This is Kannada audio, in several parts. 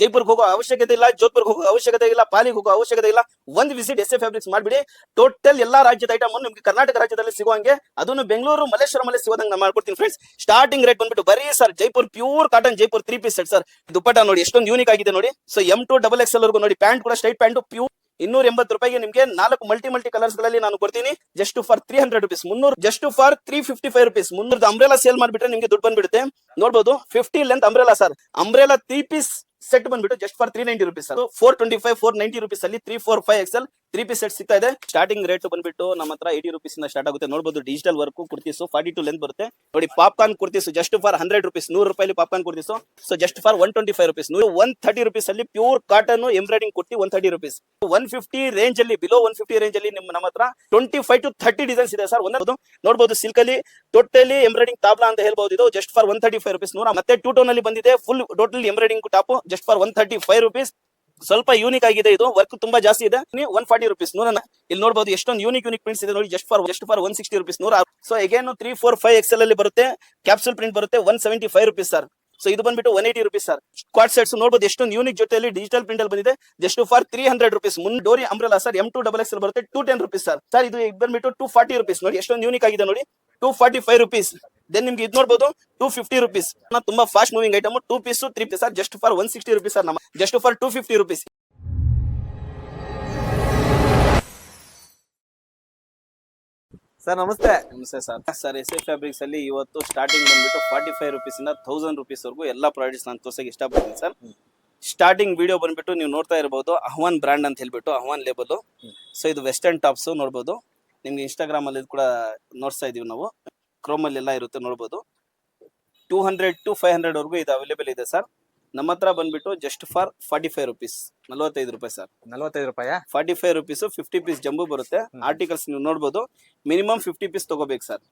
ಜೈಪುರ್ಗೆ ಹೋಗೋ ಅವಶ್ಯಕತೆ ಇಲ್ಲ, ಜೋಧ್ಪುರ್ಗೆ ಹೋಗೋ ಅವಶ್ಯಕತೆ ಇಲ್ಲ, ಪಾಲಿಗೆ ಹೋಗೋ ಅವಶ್ಯಕತೆ ಇಲ್ಲ. ಒಂದು ವಿಸಿಟ್ ಎಸ್ ಎ ಫ್ಯಾಬ್ರಿಕ್ಸ್ ಮಾಡಿಬಿಡಿ. ಟೋಟಲ್ ಎಲ್ಲಾ ರಾಜ್ಯದ ಐಟಮ್ ನಿಮ್ಗೆ ಕರ್ನಾಟಕ ರಾಜ್ಯದಲ್ಲಿ ಸಿಗುವಂಗೆ ಅದನ್ನು ಬೆಂಗಳೂರು ಮಲ್ಲೇಶ್ವರಮಲ್ಲಿ ಸಿಗೋದಂಗೆ ನಾನು ಮಾಡ್ಕೊಡ್ತೀನಿ ಫ್ರೆಂಡ್ಸ್ ಸ್ಟಾರ್ಟಿಂಗ್ ರೇಟ್ ಬಂದ್ಬಿಟ್ಟು ಬರೀ sir Jaipur pure cotton Jaipur three piece set sir dupatta ನೋಡಿ, ಎಷ್ಟೊಂದು ಯೂನಿಕ್ ಆಗಿದೆ ನೋಡಿ. So M to double X ವರ್ಗು ನೋಡಿ ಪ್ಯಾಂಟ್ ಕೂಡ ಸ್ಟ್ರೈಟ್ ಪ್ಯಾಂಟ್ ಪ್ಯೂರ್ ಇನ್ನೂರ ಎಂಬತ್ತು ರೂಪಾಯಿಗೆ ನಿಮಗೆ ನಾಲ್ಕು ಮಲ್ಟಿ ಮಲ್ಟಿ ಕಲರ್ಸ್ಗಳಲ್ಲಿ ನಾನು ಕೊಡ್ತೀನಿ. Just for three hundred rupees ಮುನ್ನೂರು just for three fifty five rupees ಮುನ್ನೂರ ಅಂಬ್ರೆಲಾ ಸೇಲ್ ಮಾಡಿಬಿಟ್ರೆ ನಿಮಗೆ ದುಡ್ಡು ಬಂದ್ಬಿಡುತ್ತೆ. ನೋಡಬಹುದು fifty length umbrella sir umbrella three piece set ಬಂದ್ಬಿಟ್ಟು just for three ninety rupees four twenty five four ninety rupees ಅಲ್ಲಿ three four five XL three piece set ಸಿಗ್ತಾ ಇದೆ. ಸ್ಟಾರ್ಟಿಂಗ್ ರೇಟ್ ಬಂದ್ಬಿಟ್ಟು ನಮ್ಮ ಹತ್ರ ಏಟಿ ರುಪೀಸ್ ಇಂದ ಸ್ಟಾರ್ಟ್ ಆಗುತ್ತೆ. ನೋಡಬಹುದು digital work kurtis forty two length ಬರುತ್ತೆ. ನೋಡಿ popcorn kurtis just for hundred rupees ನೂರು ರೂಪಾಯಿ popcorn kurtis so just for one twenty five rupees ನೂರು ಒನ್ ತರ್ಟಿ ರುಪೀಸ್ ಅಲ್ಲಿ pure cotton embroidering kurti one thirty rupees one fifty range ಅಲ್ಲಿ ಬಿಲೋ ಒನ್ ಫಿಫ್ಟಿ ರೇಂಜ್ ಅಲ್ಲಿ ನಿಮ್ಮ, ನಮ್ಮ ಹತ್ರ twenty five to thirty designs ಇದೆ ಸರ್ ಒಂದು ನೋಡಬಹುದು ಸಿಲ್ಕ್ ಅಲ್ಲಿ ಟೋಟಲಿ ಎಂಬ್ರಾಯ್ಡಿಂಗ್ ತಾಬ್ಲಾ ಅಂತ ಹೇಳ್ಬಹುದು ಇದು just for one thirty five rupees ನೂರ ಮತ್ತೆ ಟೂ ಟೋನ್ ಅಲ್ಲಿ ಬಂದಿದೆ full total embroidering top just for one thirty five rupees ಸ್ವಲ್ಪ ಯೂನಿಕ್ ಆಗಿದೆ ಇದು. ವರ್ಕ್ ತುಂಬಾ ಜಾಸ್ತಿ ಇದೆ. ಒನ್ ಫಾರ್ಟಿ ರುಪೀಸ್ ನೂರ ಇಲ್ಲಿ ನೋಡಬಹುದು ಎಷ್ಟೊಂದು ಯೂನಿಕ್ ಯೂನಿಕ್ ಪ್ರಿಂಟ್ಸ್ ಇದೆ ನೋಡಿ just for just for one sixty rupees ನೂರ so again three four five XL ಅಲ್ಲಿ ಬರುತ್ತೆ. ಕ್ಯಾಪ್ಸೂಲ್ ಪ್ರಿಂಟ್ ಬರುತ್ತೆ one seventy five rupees sir so ಇದು ಬಂದ್ಬಿಟ್ಟು one eighty rupees sir quad sets ನೋಡಬಹುದು ಎಷ್ಟೊಂದು ಯೂನಿಕ್ ಜೊತೆಯಲ್ಲಿ ಡಿಜಿಟಲ್ ಪ್ರಿಂಟ್ ಅಲ್ಲಿ ಬಂದಿದೆ. Just for three hundred rupees ಮುನ್ ಡೋರಿ umbrella sir M to double X ಬರುತ್ತೆ two ten rupees sir sir ಇದು ಬಂದ್ಬಿಟ್ಟು ಟೂ ಫಾರ್ಟಿ ರುಪೀಸ್ ನೋಡಿ, ಎಷ್ಟೊಂದು ಯೂನಿಕ್ ಆಗಿದೆ ನೋಡಿ. Two forty five rupees then ನಿಮ್ಗೆ ಇದು ನೋಡಬಹುದು ಟೂ ಫಿಫ್ಟಿ ರುಪೀಸ್ ತುಂಬಾ fast moving item two piece three piece sir just for one sixty rupees sir ನಮ್ಮ just for two fifty rupees sir ನಮಸ್ತೆ. ನಮಸ್ತೆ sir sir S A fabrics ಅಲ್ಲಿ ಇವತ್ತು ಸ್ಟಾರ್ಟಿಂಗ್ ಬಂದ್ಬಿಟ್ಟು ಫಾರ್ಟಿ ಫೈವ್ ರುಪೀಸ್ ಇಂದ ತೌಸಂಡ್ ರುಪೀಸ್ ವರೆಗೂ ಎಲ್ಲ ಪ್ರಾಡಕ್ಟ್ಸ್ ನಾನು ತೋರ್ಸಕ್ಕೆ ಇಷ್ಟಪಡ್ತೀನಿ ಸರ್ ಸ್ಟಾರ್ಟಿಂಗ್ ವಿಡಿಯೋ ಬಂದ್ಬಿಟ್ಟು ನೀವು ನೋಡ್ತಾ ಇರಬಹುದು ಅಹ್ವಾನ್ ಬ್ರ್ಯಾಂಡ್ ಅಂತ ಹೇಳ್ಬಿಟ್ಟು ಅಹ್ವಾನ್ ಲೇಬಲ್ ಸೊ ಇದು ವೆಸ್ಟರ್ನ್ ಟಾಪ್ಸ್ ನೋಡ್ಬೋದು. ನಿಮ್ಗೆ ಇನ್ಸ್ಟಾಗ್ರಾಮ್ ಅಲ್ಲಿ ಕೂಡ ನೋಡ್ತಾ ಇದೀವಿ ನಾವು. ಕ್ರೋಮ್ ಅಲ್ಲಿ ಎಲ್ಲ ಇರುತ್ತೆ ನೋಡ್ಬೋದು. Two hundred to five hundred ವರೆಗೂ ಇದು ಅವೈಲೇಬಲ್ ಇದೆ ಸರ್. ನಮ್ಮ ಹತ್ರ ಬಂದ್ಬಿಟ್ಟು just for forty five rupees ನಲವತ್ತೈದು ರೂಪಾಯಿ ಸರ್. ನಲ್ವತ್ತೈದು ರೂಪಾಯ? Forty five rupees fifty piece jumbo ಬರುತ್ತೆ. ಆರ್ಟಿಕಲ್ಸ್ ನೀವು ನೋಡ್ಬೋದು. ಮಿನಿಮಮ್ ಫಿಫ್ಟಿ ಪೀಸ್ ತಗೋಬೇಕು ಸರ್.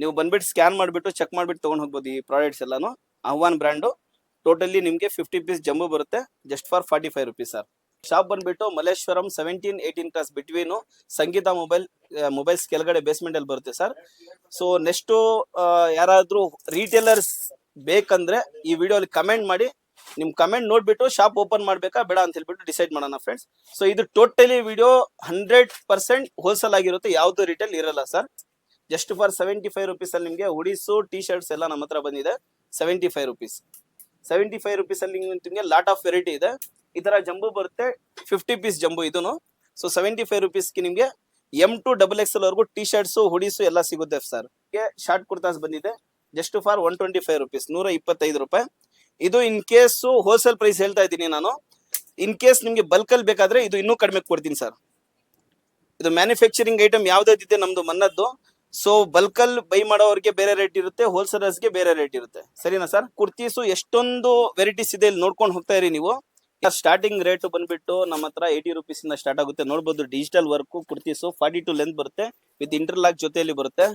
ನೀವು ಬಂದ್ಬಿಟ್ಟು ಸ್ಕ್ಯಾನ್ ಮಾಡಿಬಿಟ್ಟು ಚೆಕ್ ಮಾಡಿಬಿಟ್ಟು ತೊಗೊಂಡು ಹೋಗ್ಬೋದು ಈ ಪ್ರಾಡಕ್ಟ್ಸ್ ಎಲ್ಲಾನು. ಆಹ್ವಾನ್ ಬ್ರ್ಯಾಂಡು ಟೋಟಲಿ ನಿಮಗೆ ಫಿಫ್ಟಿ ಪೀಸ್ ಜಂಬು ಬರುತ್ತೆ just for forty five rupees sir. Shop ಬಂದ್ಬಿಟ್ಟು Malleshwaram seventeen eighteen cross between Sangeetha mobile mobiles ಕೆಳಗಡೆ ಬೇಸ್ಮೆಂಟ್ ಅಲ್ಲಿ ಬರುತ್ತೆ ಸರ್ ಸೊ ನೆಕ್ಸ್ಟ್ ಯಾರಾದ್ರೂ ರೀಟೇಲರ್ಸ್ ಬೇಕಂದ್ರೆ ಈ ವಿಡಿಯೋ ಅಲ್ಲಿ ಕಮೆಂಟ್ ಮಾಡಿ. ನಿಮ್ ಕಮೆಂಟ್ ನೋಡ್ಬಿಟ್ಟು ಶಾಪ್ ಓಪನ್ ಮಾಡ್ಬೇಕಾ ಬೇಡ ಅಂತ ಹೇಳ್ಬಿಟ್ಟು ಡಿಸೈಡ್ ಮಾಡೋಣ ಫ್ರೆಂಡ್ಸ್ ಸೊ ಇದು totally video hundred percent wholesale ಆಗಿರುತ್ತೆ. ಯಾವ್ದು ರಿಟೇಲ್ ಇರಲ್ಲ sir just for seventy five rupees ಅಲ್ಲಿ ನಿಮಗೆ ಉಡಿಸು ಟಿ ಶರ್ಟ್ಸ್ ಎಲ್ಲ ನಮ್ಮ ಹತ್ರ ಬಂದಿದೆ. Seventy five rupees seventy five rupees ಅಲ್ಲಿ ನಿಮಗೆ ಲಾಟ್ ಆಫ್ ವೆರೈಟಿ ಇದೆ. ಈ ತರ ಜಂಬು ಬರುತ್ತೆ ಫಿಫ್ಟಿ ಪೀಸ್ ಜಂಬು ಇದನ್ನು ಸೊ ಸೆವೆಂಟಿ ಫೈವ್ ರುಪೀಸ್ಗೆ ನಿಮಗೆ M to double X L ವರೆಗೂ ಟಿ ಶರ್ಟ್ಸ್ ಹುಡಿಸು ಎಲ್ಲ ಸಿಗುತ್ತೆ ಸರ್ ಶಾರ್ಟ್ ಕುರ್ತಾಸ್ ಬಂದಿದೆ. Just for one twenty five rupees ನೂರ ಇಪ್ಪತ್ತೈದು ರೂಪಾಯಿ. ಇದು ಇನ್ ಕೇಸ್ ಹೋಲ್ಸೇಲ್ ಪ್ರೈಸ್ ಹೇಳ್ತಾ ಇದ್ದೀನಿ ನಾನು. ಇನ್ ಕೇಸ್ ನಿಮಗೆ ಬಲ್ಕಲ್ಲಿ ಬೇಕಾದ್ರೆ ಇದು ಇನ್ನೂ ಕಡಿಮೆ ಕೊಡ್ತೀನಿ ಸರ್ ಇದು ಮ್ಯಾನುಫ್ಯಾಕ್ಚರಿಂಗ್ ಐಟಮ್ ಯಾವ್ದಾದಿದೆ ನಮ್ದು ಮನ್ನದ್ದು. ಸೊ ಬಲ್ಕಲ್ ಬೈ ಮಾಡೋರಿಗೆ ಬೇರೆ ರೇಟ್ ಇರುತ್ತೆ ಹೋಲ್ಸೇಲರ್ಸ್ಗೆ ಬೇರೆ ರೇಟ್ ಇರುತ್ತೆ. ಸರಿನಾ ಸರ್ ಕುರ್ತೀಸು ಎಷ್ಟೊಂದು ವೆರೈಟೀಸ್ ಇದೆ ಇಲ್ಲಿ ನೋಡ್ಕೊಂಡು ಹೋಗ್ತಾ ಇರಿ ನೀವು. ಸ್ಟಾರ್ಟಿಂಗ್ ರೇಟ್ ಬಂದ್ಬಿಟ್ಟು ನಮ್ಮ ಹತ್ರ ಏಯ್ಟಿ ರುಪೀಸ್ ಇಂದ ಸ್ಟಾರ್ಟ್ ಆಗುತ್ತೆ. ನೋಡ್ಬೋದು digital work kurtis forty two length ಬರುತ್ತೆ ವಿತ್ ಇಂಟರ್ಲಾಕ್ ಜೊತೆಯಲ್ಲಿ ಬರುತ್ತೆ.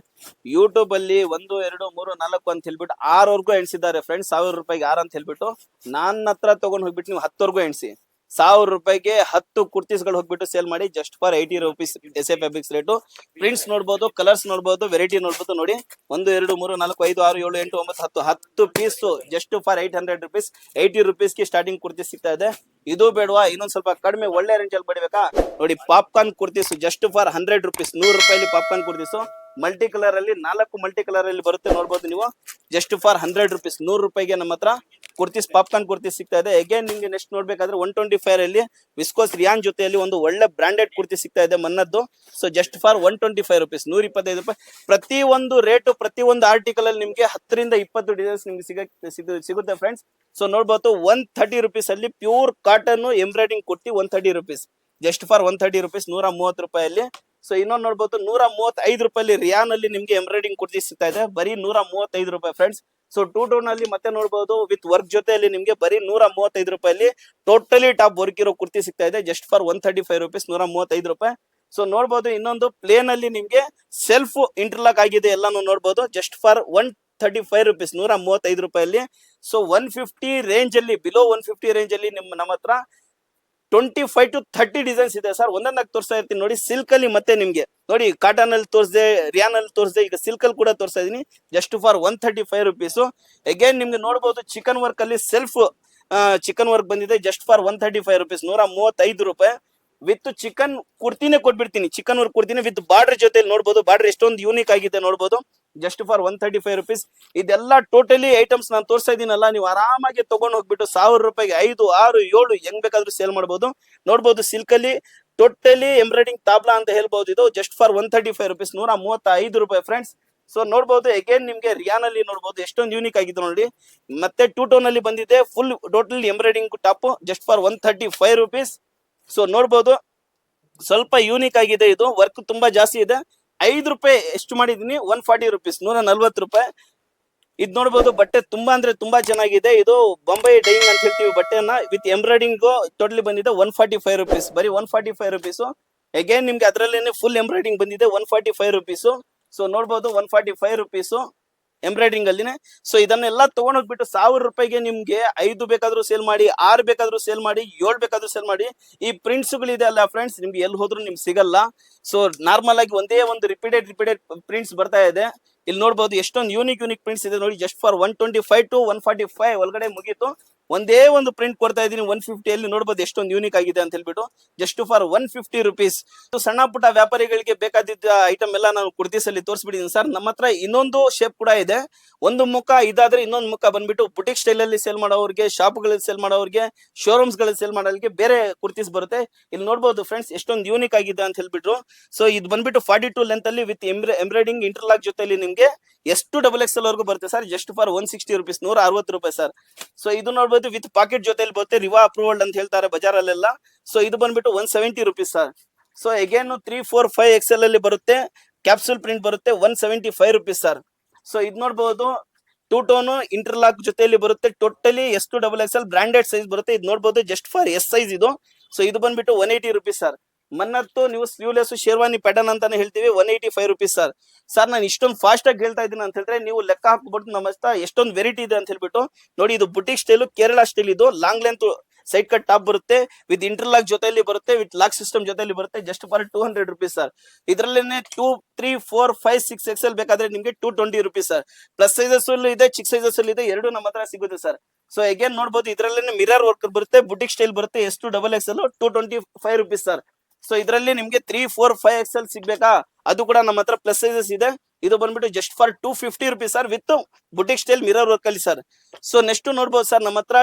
ಯೂಟ್ಯೂಬ್ ಅಲ್ಲಿ ಒಂದು, ಎರಡು, ಮೂರು, ನಾಲ್ಕು ಅಂತ ಹೇಳ್ಬಿಟ್ಟು ಆರವರೆಗೂ ಎಣಿಸಿದ್ದಾರೆ ಫ್ರೆಂಡ್ಸ್ ಸಾವಿರ ರೂಪಾಯಿಗೆ ಆರು ಅಂತ ಹೇಳ್ಬಿಟ್ಟು. ನನ್ನ ಹತ್ರ ತಗೊಂಡ್ ಹೋಗ್ಬಿಟ್ಟು ನೀವು ಹತ್ತವರೆಗೂ ಎಣಿಸಿ. ಸಾವಿರ ರೂಪಾಯಿಗೆ ಹತ್ತು ಕುರ್ತೀಸ್ಗಳು ಹೋಗ್ಬಿಟ್ಟು ಸೇಲ್ ಮಾಡಿ just for eighty rupees S fabrics rate prints ನೋಡ್ಬೋದು ಕಲರ್ಸ್ ನೋಡ್ಬೋದು ವೆರೈಟಿ ನೋಡ್ಬೋದು ನೋಡಿ. ಒಂದು, ಎರಡು, ಮೂರು, ನಾಲ್ಕು, ಐದು, ಆರು, ಏಳು, ಎಂಟು, ಒಂಬತ್ತು, ಹತ್ತು ಹತ್ತು piece just for eight hundred rupees eighty ರುಪೀಸ್ಗೆ starting kurti ಸಿಗ್ತಾ ಇದೆ. ಇದು ಬೇಡವಾ, ಇನ್ನೊಂದ್ ಸ್ವಲ್ಪ ಕಡಿಮೆ, ಒಳ್ಳೆ ರೇಂಜ್ ಅಲ್ಲಿ ಬಿಡಬೇಕಾ? ನೋಡಿ popcorn kurtis just for hundred rupees ನೂರು ರೂಪಾಯಿ ಪಾಪ್ಕಾರ್ನ್ ಕುರ್ತೀಸು. ಮಲ್ಟಿ ಕಲರ್ ಅಲ್ಲಿ ನಾಲ್ಕು ಮಲ್ಟಿ ಕಲರ್ ಅಲ್ಲಿ ಬರುತ್ತೆ ನೋಡ್ಬೋದು ನೀವು. ಜಸ್ಟ್ ಫಾರ್ ಹಂಡ್ರೆಡ್ ರುಪೀಸ್ ನೂರು ರೂಪಾಯಿಗೆ ನಮ್ಮ ಹತ್ರ ಕುರ್ತೀಸ್, ಪಾಪ್ಕಾರ್ನ್ ಕುರ್ತೀಸ್ ಸಿಗ್ತಾ ಇದೆ. ಅಗೇನ್ ನಿಮ್ಗೆ ನೆಕ್ಸ್ಟ್ ನೋಡ್ಬೇಕಾದ್ರೆ ಒನ್ ಟ್ವೆಂಟಿ ಫೈವ್ ಅಲ್ಲಿ ವಿಸ್ಕೋಸ್ ರಿಯಾನ್ ಜೊತೆಯಲ್ಲಿ ಒಂದು ಒಳ್ಳೆ ಬ್ರಾಂಡೆಡ್ ಕುರ್ತಿ ಸಿಗ್ತಾ ಇದೆ ಮನ್ನದ್ದು. So just for one twenty five rupees ನೂರ ಇಪ್ಪತ್ತೈದು ರೂಪಾಯಿ. ಪ್ರತಿ ಒಂದು ರೇಟು ಪ್ರತಿ ಒಂದು ಆರ್ಟಿಕಲ್ ಅಲ್ಲಿ ನಿಮ್ಗೆ ಹತ್ತರಿಂದ ಇಪ್ಪತ್ತು ಡಿಸೈನ್ಸ್ ನಿಮ್ಗೆ ಸಿಗ, ಸಿಗ- ಸಿಗುತ್ತೆ ಫ್ರೆಂಡ್ಸ್ ಸೊ ನೋಡ್ಬೋದು ಒನ್ ಥರ್ಟಿ ರುಪೀಸ್ ಅಲ್ಲಿ pure cotton embroidering kurti one thirty rupees just for one thirty rupees ನೂರ ಮೂವತ್ತು ರೂಪಾಯಲ್ಲಿ ಸೊ ಇನ್ನೊಂದು ನೋಡ್ಬೋದು, ನೂರ ಮೂವತ್ತೈದು ರೂಪಾಯಿ ರಿಯಾನ್ ಅಲ್ಲಿ ನಿಮ್ಗೆ ಎಂಬ್ರಾಯ್ಡಿಂಗ್ ಕುರ್ತಿ ಸಿಗ್ತಾ ಇದೆ. ಬರೀ ನೂರ ಮೂವತ್ತೈದು ರೂಪಾಯಿ ಫ್ರೆಂಡ್ಸ್ ಸೊ ಟೂ ಟೋನ್ನಲ್ಲಿ ಮತ್ತೆ ನೋಡಬಹುದು ವಿತ್ ವರ್ಕ್ ಜೊತೆಯಲ್ಲಿ ನಿಮಗೆ ಬರೀ ನೂರ ಮೂವತ್ತೈದು ರೂಪಾಯಲ್ಲಿ ಟೋಟಲಿ ಟಾಪ್ ವರ್ಕ್ ಇರೋ ಕುರ್ತಿ ಸಿಗ್ತಾ ಇದೆ just for one thirty five rupees ನೂರ ಮೂವತ್ತೈದು ರೂಪಾಯಿ. ಸೊ ನೋಡಬಹುದು ಇನ್ನೊಂದು ಪ್ಲೇನ್ ಅಲ್ಲಿ ನಿಮ್ಗೆ ಸೆಲ್ಫ್ ಇಂಟರ್ಲಾಕ್ ಆಗಿದೆ ಎಲ್ಲಾನು ನೋಡಬಹುದು just for one thirty five rupees ನೂರ ಮೂವತ್ತೈದು ರೂಪಾಯಲ್ಲಿ. ಸೊ ಒನ್ ಫಿಫ್ಟಿ ರೇಂಜ್ ಅಲ್ಲಿ ಬಿಲೋ ಒನ್ ಫಿಫ್ಟಿ ರೇಂಜ್ ಅಲ್ಲಿ ನಿಮ್, ನಮ್ಮ ಹತ್ರ twenty five to thirty designs ಇದೆ. ಸರ್ ಒಂದೊಂದಾಗಿ ತೋರಿಸ್ತಾ ಇರ್ತೀನಿ ನೋಡಿ ಸಿಲ್ಕ್ ಅಲ್ಲಿ ಮತ್ತೆ ನಿಮ್ಗೆ. ನೋಡಿ ಕಾಟನ್ ಅಲ್ಲಿ ತೋರಿಸಿದೆ ರಿಯಾನ್ ಅಲ್ಲಿ ತೋರಿಸಿದೆ, ಈಗ ಸಿಲ್ಕ್ ಅಲ್ಲಿ ಕೂಡ ತೋರಿಸ್ತಾ ಇದೀನಿ just for one thirty five rupees again ನಿಮ್ಗೆ ನೋಡಬಹುದು ಚಿಕನ್ ವರ್ಕ್ ಅಲ್ಲಿ ಸೆಲ್ಫ್ ಚಿಕನ್ ವರ್ಕ್ ಬಂದಿದೆ. Just for one thirty five rupees ನೂರ ಮೂವತ್ತೈದು ರೂಪಾಯಿ. ವಿತ್ ಚಿಕನ್ ಕುರ್ತಿನೇ ಕೊಟ್ಬಿಡ್ತೀನಿ. ಚಿಕನ್ ವರ್ಕ್ ಕೊಡ್ತೀನಿ ವಿತ್ ಬಾರ್ಡರ್ ಜೊತೆ ನೋಡ್ಬೋದು. ಬಾರ್ಡರ್ ಎಷ್ಟೊಂದು ಯೂನಿಕ್ ಆಗಿದೆ ನೋಡ್ಬೋದು. Just for one thirty five rupees ಇದೆಲ್ಲ ಟೋಟಲಿ ಐಟಮ್ಸ್ ನಾನು ತೋರಿಸ್ತಾ ಇದೀನಲ್ಲ ನೀವು ಆರಾಮಾಗಿ ತಗೊಂಡು ಹೋಗ್ಬಿಟ್ಟು ಸಾವಿರ ರೂಪಾಯಿಗೆ ಐದು, ಆರು, ಏಳು ಹೆಂಗ್ ಬೇಕಾದ್ರೂ ಸೇಲ್ ಮಾಡ್ಬೋದು. ನೋಡ್ಬೋದು ಸಿಲ್ಕ್ ಅಲ್ಲಿ ಟೋಟಲಿ ಎಂಬ್ರಾಯ್ಡಿಂಗ್ ತಾಬ್ಲಾ ಅಂತ ಹೇಳ್ಬೋದು ಇದು just for one thirty five rupees ನೂರ ಮೂವತ್ತ ಐದು ರೂಪಾಯಿ ಫ್ರೆಂಡ್ಸ್ ಸೊ ನೋಡ್ಬೋದು ನಿಮ್ಗೆ ರಿಯಾನ್ ಅಲ್ಲಿ ನೋಡ್ಬೋದು, ಎಷ್ಟೊಂದು ಯೂನಿಕ್ ಆಗಿದೆ ನೋಡಿ. ಮತ್ತೆ ಟೂ ಟೋನ್ ಅಲ್ಲಿ ಬಂದಿದೆ full total embroidering top just for one thirty five rupees so ನೋಡ್ಬೋದು, ಸ್ವಲ್ಪ ಯೂನಿಕ್ ಆಗಿದೆ ಇದು ವರ್ಕ್ ತುಂಬಾ ಜಾಸ್ತಿ ಇದೆ. ಐದು ರೂಪಾಯಿ ಎಷ್ಟು ಮಾಡಿದೀನಿ ಒನ್ ಫಾರ್ಟಿ ರುಪೀಸ್ ನೂರ ನಲ್ವತ್ತು ರೂಪಾಯಿ. ಇದ್ ನೋಡ್ಬೋದು, ಬಟ್ಟೆ ತುಂಬಾ ಅಂದ್ರೆ ತುಂಬಾ ಚೆನ್ನಾಗಿದೆ. ಇದು ಬೊಂಬೈ ಡೈಯಿಂಗ್ ಅಂತ ಹೇಳ್ತೀವಿ ಬಟ್ಟೆನ ವಿತ್ ಎಂಬ್ರಾಯ್ಡಿಂಗ್ ಟೋಟಲಿ ಬಂದಿದೆ. ಒನ್ ಫಾರ್ಟಿ ಫೈವ್ ರುಪೀಸ್ ಬರೀ one forty five rupees again ನಿಮ್ಗೆ ಅದರಲ್ಲೇನೆ ಫುಲ್ ಎಂಬ್ರಾಯ್ಡಿಂಗ್ ಬಂದಿದೆ. One forty five rupees so ನೋಡ್ಬೋದು one forty five rupees embroidering ಅಲ್ಲಿನೇ. So ಇದನ್ನೆಲ್ಲ ತಗೊಂಡೋಗ್ಬಿಟ್ಟು ಸಾವಿರ ರೂಪಾಯಿಗೆ ನಿಮ್ಗೆ ಐದು ಬೇಕಾದ್ರೂ ಸೇಲ್ ಮಾಡಿ, ಆರು ಬೇಕಾದ್ರೂ ಸೇಲ್ ಮಾಡಿ, ಏಳು ಬೇಕಾದ್ರೂ ಸೇಲ್ ಮಾಡಿ, ಈ ಪ್ರಿಂಟ್ಸ್ ಗಳಿದೆ ಅಲ್ಲ ಫ್ರೆಂಡ್ಸ್ ನಿಮ್ಗೆ ಎಲ್ಲಿ ಹೋದ್ರು ನಿಮ್ಗೆ ಸಿಗಲ್ಲ. ಸೊ ನಾರ್ಮಲ್ ಆಗಿ ಒಂದೇ ಒಂದು ರಿಪೀಟೆಡ್ ರಿಪೀಟೆಡ್ ಪ್ರಿಂಟ್ಸ್ ಬರ್ತಾ ಇದೆ. ಇಲ್ಲಿ ನೋಡಬಹುದು ಎಷ್ಟೊಂದು ಯೂನಿಕ್ ಯೂನಿಕ್ ಪ್ರಿಂಟ್ಸ್ ಇದೆ ನೋಡಿ just for one twenty five to one forty five ಒಳಗಡೆ ಮುಗೀತು. ಒಂದೇ ಒಂದು ಪ್ರಿಂಟ್ ಕೊಡ್ತಾ ಇದ್ದೀನಿ ಒನ್ ಫಿಫ್ಟಿಯಲ್ಲಿ ನೋಡ್ಬೋದು ಎಷ್ಟೊಂದು ಯೂನಿಕ್ ಆಗಿದೆ ಅಂತ ಹೇಳ್ಬಿಟ್ಟು. Just for one fifty rupees ಸಣ್ಣ ಪುಟ್ಟ ವ್ಯಾಪಾರಿಗಳಿಗೆ ಬೇಕಾದಿದ್ದ ಐಟಮ್ ಎಲ್ಲ ನಾನು ಕುರ್ತೀಸಲ್ಲಿ ತೋರಿಸ್ಬಿಟ್ಟಿದ್ದೀನಿ ಸರ್. ನಮ್ಮ ಹತ್ರ ಇನ್ನೊಂದು ಶೇಪ್ ಕೂಡ ಇದೆ. ಒಂದು ಮುಖ ಇದಾದ್ರೆ ಇನ್ನೊಂದು ಮುಖ ಬಂದ್ಬಿಟ್ಟು ಬುಟಿಕ್ ಸ್ಟೈಲ್ ಅಲ್ಲಿ ಸೇಲ್ ಮಾಡೋರಿಗೆ ಶಾಪ್ಗಳಲ್ಲಿ ಸೇಲ್ ಮಾಡೋರಿಗೆ ಶೋರೂಮ್ಸ್ಗಳಲ್ಲಿ ಸೇಲ್ ಮಾಡೋರಿಗೆ ಬೇರೆ ಕುರ್ತೀಸ್ ಬರುತ್ತೆ. ಇಲ್ಲಿ ನೋಡ್ಬೋದು ಫ್ರೆಂಡ್ಸ್ ಎಷ್ಟೊಂದು ಯೂನಿಕ್ ಆಗಿದೆ ಅಂತ ಹೇಳ್ಬಿಟ್ರು. ಸೊ ಇದು ಬಂದ್ಬಿಟ್ಟು ಫಾರ್ಟಿ ಟು ಲೆಂತ್ ಅಲ್ಲಿ ವಿತ್ ಎಂಬ್ರಾಯ್ಡಿಂಗ್ ಇಂಟರ್ಲಾಕ್ ಜೊತೆಲಿ ನಿಮಗೆ ಎಷ್ಟು ಡಬಲ್ ಎಕ್ಸ್ ಎಲ್ ವರೆಗೂ ಬರುತ್ತೆ sir? Just for one sixty rupees ನೂರ ಅರವತ್ತು ರೂಪಾಯಿ ಸರ್. ಸೊ ಇದು ನೋಡ್ಬೋದು ವಿತ್ ಪಾಕೆಟ್ ಜೊತೆಲಿ ಬರುತ್ತೆ ರಿವಾ ಅಪ್ರೂವಲ್ಡ್ ಅಂತ ಹೇಳ್ತಾರೆ ಬಜಾರಲ್ಲೆಲ್ಲ. ಸೊ ಇದು ಬಂದ್ಬಿಟ್ಟು one seventy rupees sir so again three four five XL ಅಲ್ಲಿ ಬರುತ್ತೆ ಕ್ಯಾಪ್ಸೂಲ್ ಪ್ರಿಂಟ್ ಬರುತ್ತೆ one seventy five rupees sir so ಇದು ನೋಡಬಹುದು ಟೂ ಟೋನು ಇಂಟರ್ಲಾಕ್ ಜೊತೆಯಲ್ಲಿ ಬರುತ್ತೆ totally S to double X L branded size ಬರುತ್ತೆ, ಇದು ನೋಡಬಹುದು ಜಸ್ಟ್ ಫಾರ್ ಎಸ್ ಸೈಜ್ ಇದು. ಸೊ ಇದು ಬಂದ್ಬಿಟ್ಟು one eighty rupees sir Mannat ನೀವು ಸ್ಲೀವ್ಲೆಸ್ ಶೇರ್ವಾನಿ ಪ್ಯಾಟರ್ನ್ ಅಂತಾನೆ ಹೇಳ್ತೀವಿ one eighty five rupees sir sir ನಾನು ಇಷ್ಟೊಂದು ಫಾಸ್ಟ್ ಆಗಿ ಹೇಳ್ತಾ ಇದ್ದೀನಿ ಅಂತ ಹೇಳಿದ್ರೆ ನೀವು ಲೆಕ್ಕ ಹಾಕ್ಬಿಟ್ಟು ನಮ್ಮ ಹತ್ರ ಎಷ್ಟೊಂದು ವೆರೈಟಿ ಇದೆ ಅಂತ ಹೇಳ್ಬಿಟ್ಟು ನೋಡಿ, ಇದು ಬುಟಿಕ್ ಸ್ಟೈಲು ಕೇರಳ ಸ್ಟೈಲ್ ಇದು. Long length side cut top ಬರುತ್ತೆ ವಿತ್ ಇಂಟರ್ಲಾಕ್ ಜೊತೆಯಲ್ಲಿ ಬರುತ್ತೆ ವಿತ್ ಲಾಕ್ ಸಿಸ್ಟಮ್ ಜೊತೆಯಲ್ಲಿ ಬರುತ್ತೆ just for two hundred rupees sir ಇದರಲ್ಲೇ two three four five six X L ಬೇಕಾದ್ರೆ ನಿಮಗೆ two twenty rupees sir plus sizes ಇದೆ ಚಿಕ್ ಸೈಜಸ್ ಅಲ್ಲಿ ಇದೆ, ಎರಡು ನಮ್ಮ ಹತ್ರ ಸಿಗುತ್ತೆ ಸರ್ ಸೊ ಅಗೇನ್ ನೋಡಬಹುದು ಇದರಲ್ಲೇ ಮಿರರ್ ವರ್ಕ್ ಬರುತ್ತೆ ಬುಟಿಕ್ ಸ್ಟೈಲ್ ಬರುತ್ತೆ ಎಷ್ಟು double X L two twenty five rupees sir so ಇದರಲ್ಲಿ ನಿಮ್ಗೆ three four five X L ಸಿಗ್ಬೇಕಾ? ಅದು ಕೂಡ ನಮ್ಮ ಹತ್ರ ಪ್ಲಸ್ ಸೈಜಸ್ ಇದೆ. ಇದು ಬಂದ್ಬಿಟ್ಟು just for two fifty rupees sir with boutique style mirror work ಅಲ್ಲಿ ಸರ್ ಸೊ ನೆಕ್ಸ್ಟ್ ನೋಡ್ಬೋದು ಸರ್ ನಮ್ಮ ಹತ್ರ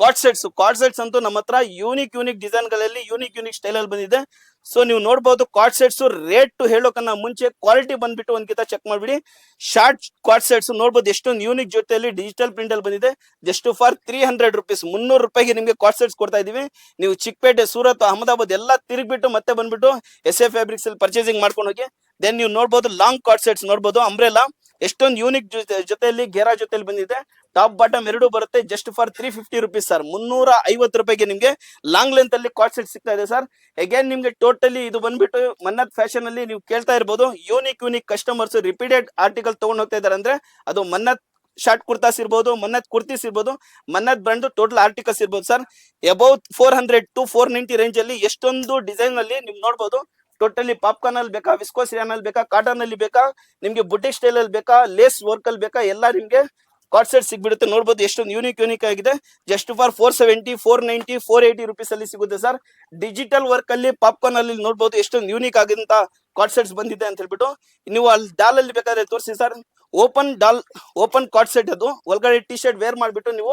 ಕಾಟ್ ಸೆಟ್ಸ್ ಕಾಟ್ ಸೆಟ್ಸ್ ಅಂತೂ ನಮ್ಮ ಹತ್ರ ಯೂನಿಕ್ ಯೂನಿಕ್ ಡಿಸೈನ್ಗಳಲ್ಲಿ ಯೂನಿಕ್ ಯೂನಿಕ್ ಸ್ಟೈಲ್ ಅಲ್ಲಿ ಬಂದಿದೆ. ಸೊ ನೀವು ನೋಡಬಹುದು ಕಾಟ್ ಸೆಟ್ಸ್ ರೇಟ್ ಹೇಳೋಕನ್ನ ಮುಂಚೆ ಕ್ವಾಲಿಟಿ ಬಂದ್ಬಿಟ್ಟು ಒಂದ್ಕಿತ ಚೆಕ್ ಮಾಡ್ಬಿಡಿ. ಶಾರ್ಟ್ ಕಾಟ್ ಸೆಟ್ಸ್ ನೋಡಬಹುದು ಎಷ್ಟೊಂದು ಯೂನಿಕ್ ಜೊತೆಯಲ್ಲಿ ಡಿಜಿಟಲ್ ಪ್ರಿಂಟ್ ಅಲ್ಲಿ ಬಂದಿದೆ. Just for three hundred rupees ಮುನ್ನೂರು ರೂಪಾಯಿಗೆ ನಿಮಗೆ ಕಾಟ್ ಸೆಟ್ಸ್ ಕೊಡ್ತಾ ಇದೀವಿ ನೀವು ಚಿಕ್ಕಪೇಟೆ, ಸೂರತ್, ಅಹಮದಾಬಾದ್ ಎಲ್ಲ ತಿರುಗ್ಬಿಟ್ಟು ಮತ್ತೆ ಬಂದ್ಬಿಟ್ಟು ಎಸ್ ಎ ಫ್ಯಾಬ್ರಿಕ್ಸ್ ಅಲ್ಲಿ ಪರ್ಚೇಸಿಂಗ್ ಮಾಡ್ಕೊಂಡು ಹೋಗಿ. ದೆನ್ ನೀವು ನೋಡಬಹುದು ಲಾಂಗ್ ಕಾಟ್ ಸೆಟ್ಸ್ ನೋಡಬಹುದು ಅಂಬ್ರೆಲಾ ಎಷ್ಟೊಂದು ಯೂನಿಕ್ ಜೊತೆಯಲ್ಲಿ ಗೇರಾ ಜೊತೆಯಲ್ಲಿ ಬಂದಿದೆ. ಟಾಪ್ ಬಾಟಮ್ ಎರಡು ಬರುತ್ತೆ just for three fifty rupees sir ಮುನ್ನೂರ ಐವತ್ತು ರೂಪಾಯಿಗೆ ನಿಮಗೆ ಲಾಂಗ್ ಲೆಂತ್ ಅಲ್ಲಿ ಕಾಟ್ ಸೆಟ್ ಸಿಗ್ತಾ ಇದೆ ಸರ್ ಅಗೇನ್ ನಿಮಗೆ ಟೋಟಲಿ ಇದು ಬಂದ್ಬಿಟ್ಟು ಮನ್ನತ್ ಫ್ಯಾಷನ್ ಅಲ್ಲಿ ನೀವು ಕೇಳ್ತಾ ಇರ್ಬೋದು. Unique unique customers repeated article ತಗೊಂಡು ಹೋಗ್ತಾ ಇದಾರೆ ಅಂದ್ರೆ ಅದು ಮನ್ನತ್ ಶಾರ್ಟ್ ಕುರ್ತಾಸ್ ಇರ್ಬೋದು, ಮನ್ನತ್ ಕುರ್ತೀಸ್ ಇರ್ಬೋದು, ಮನ್ನತ್ ಬ್ರ್ಯಾಂಡ್ ಟೋಟಲ್ ಆರ್ಟಿಕಲ್ಸ್ ಇರ್ಬೋದು sir about four hundred to four ninety range ಅಲ್ಲಿ ಎಷ್ಟೊಂದು ಡಿಸೈನ್ ಅಲ್ಲಿ ನೀವು ನೋಡ್ಬೋದು. ಟೋಟಲಿ ಪಾಪ್ಕಾರ್ನ್ ಅಲ್ಲಿ ಬೇಕಾ ವಿಸ್ಕೋಸ್ ಅಲ್ಲಿ ಬೇಕಾ ಕಾಟನ್ ಅಲ್ಲಿ ಬೇಕಾ, ನಿಮ್ಗೆ ಬುಟಿಕ್ ಸ್ಟೈಲ್ ಅಲ್ಲಿ ಬೇಕಾ ಲೇಸ್ ವರ್ಕ್ ಅಲ್ಲಿ ಬೇಕಾ, ಎಲ್ಲ ನಿಮ್ಗೆ ಕಾಟ್ ಸೆಟ್ ಸಿಗ್ಬಿಡುತ್ತೆ. ನೋಡ್ಬೋದು ಎಷ್ಟೊಂದು ಯೂನಿಕ್ ಯೂನಿಕ್ ಆಗಿದೆ. Just for four seventy four ninety four eighty rupees ಅಲ್ಲಿ ಸಿಗುತ್ತೆ ಸರ್ ಡಿಜಿಟಲ್ ವರ್ಕ್ ಅಲ್ಲಿ ಪಾಪ್ಕಾರ್ನ್ ಅಲ್ಲಿ ನೋಡ್ಬೋದು ಎಷ್ಟೊಂದು ಯೂನಿಕ್ ಆಗಿದಂತ ಕಾಟ್ ಸೆಟ್ಸ್ ಬಂದಿದೆ ಅಂತ ಹೇಳ್ಬಿಟ್ಟು ನೀವು ಅಲ್ಲಿ ಡಾಲ್ ಅಲ್ಲಿ ಬೇಕಾದ್ರೆ ತೋರಿಸಿ sir open doll open card set ಅದು. ಒಳಗಡೆ ಟಿ ಶರ್ಟ್ ವೇರ್ ಮಾಡ್ಬಿಟ್ಟು ನೀವು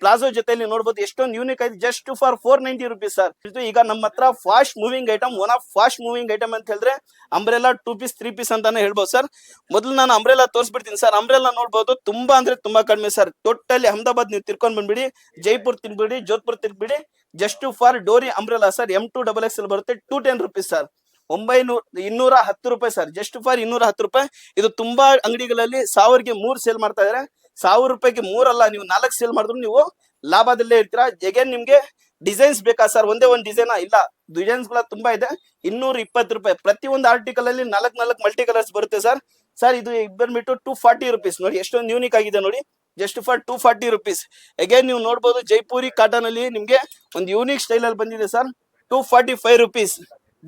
ಪ್ಲಾಜೋ ಜೊತೆಯಲ್ಲಿ ನೋಡ್ಬೋದು ಎಷ್ಟೊಂದು ಯೂನಿಕ್ ಆಯ್ತು. Just for four ninety rupees sir ಇದು ಈಗ ನಮ್ಮ ಹತ್ರ fast moving item one of fast moving item ಅಂತ ಹೇಳಿದ್ರೆ umbrella two piece three piece ಅಂತಾನೆ ಹೇಳ್ಬೋದು ಸರ್ ಮೊದಲು ನಾನು ಅಂಬ್ರೆಲಾ ತೋರಿಸ್ಬಿಡ್ತೀನಿ ಸರ್ ಅಂಬ್ರೆಲಾ ನೋಡ್ಬೋದು ತುಂಬಾ ಅಂದ್ರೆ ತುಂಬಾ ಕಡಿಮೆ ಸರ್ ಟೋಟಲಿ ಅಹಮದಾಬಾದ್ ನೀವು ತಿರ್ಕೊಂಡ್ ಬಂದ್ಬಿಡಿ. ಜೈಪುರ್ ತಿನ್ಬಿಡಿ ಜೋಧ್ಪುರ್ ತಿನ್ಬಿಡಿ just for ಡೋರಿ umbrella sir M to double X L ಬರುತ್ತೆ ಟೂ ಟೆನ್ ರುಪೀಸ್ ಸರ್ ಒಂಬೈನೂರ, ಇನ್ನೂರ ಹತ್ತು ರೂಪಾಯಿ ಸರ್ ಜಸ್ಟ್ ಫಾರ್ ಇನ್ನೂರ ಹತ್ತು ರೂಪಾಯಿ. ಇದು ತುಂಬಾ ಅಂಗಡಿಗಳಲ್ಲಿ ಸಾವಿರಗೆ ಮೂರು ಸೇಲ್ ಮಾಡ್ತಾ ಇದಾರೆ. ಸಾವಿರ ರೂಪಾಯಿಗೆ ಮೂರಲ್ಲ, ನೀವು ನಾಲ್ಕು ಸೇಲ್ ಮಾಡಿದ್ರು ನೀವು ಲಾಭದಲ್ಲೇ ಇರ್ತೀರಾ. ಜಗೇನ್ ನಿಮ್ಗೆ ಡಿಸೈನ್ಸ್ ಬೇಕಾ ಸರ್ ಒಂದೇ ಒಂದು ಡಿಸೈನಾ ಇಲ್ಲ ಡಿಸೈನ್ಸ್ಗಳ ತುಂಬಾ ಇದೆ. ಇನ್ನೂರ ಇಪ್ಪತ್ತು ರೂಪಾಯಿ. ಪ್ರತಿ ಒಂದು ಆರ್ಟಿಕಲ್ ಅಲ್ಲಿ ನಾಲ್ಕು ನಾಲ್ಕು ಮಲ್ಟಿ ಕಲರ್ಸ್ ಬರುತ್ತೆ ಸರ್ ಸರ್ ಇದು ಬಂದ್ಬಿಟ್ಟು ಟೂ ಫಾರ್ಟಿ ರುಪೀಸ್ ನೋಡಿ. ಎಷ್ಟೊಂದು ಯೂನಿಕ್ ಆಗಿದೆ ನೋಡಿ. Just for two forty rupees again ನೀವು ನೋಡ್ಬೋದು ಜೈಪುರಿ ಕಾಟನ್ ಅಲ್ಲಿ ನಿಮ್ಗೆ ಒಂದು ಯೂನಿಕ್ ಸ್ಟೈಲ್ ಅಲ್ಲಿ ಬಂದಿದೆ sir two forty five rupees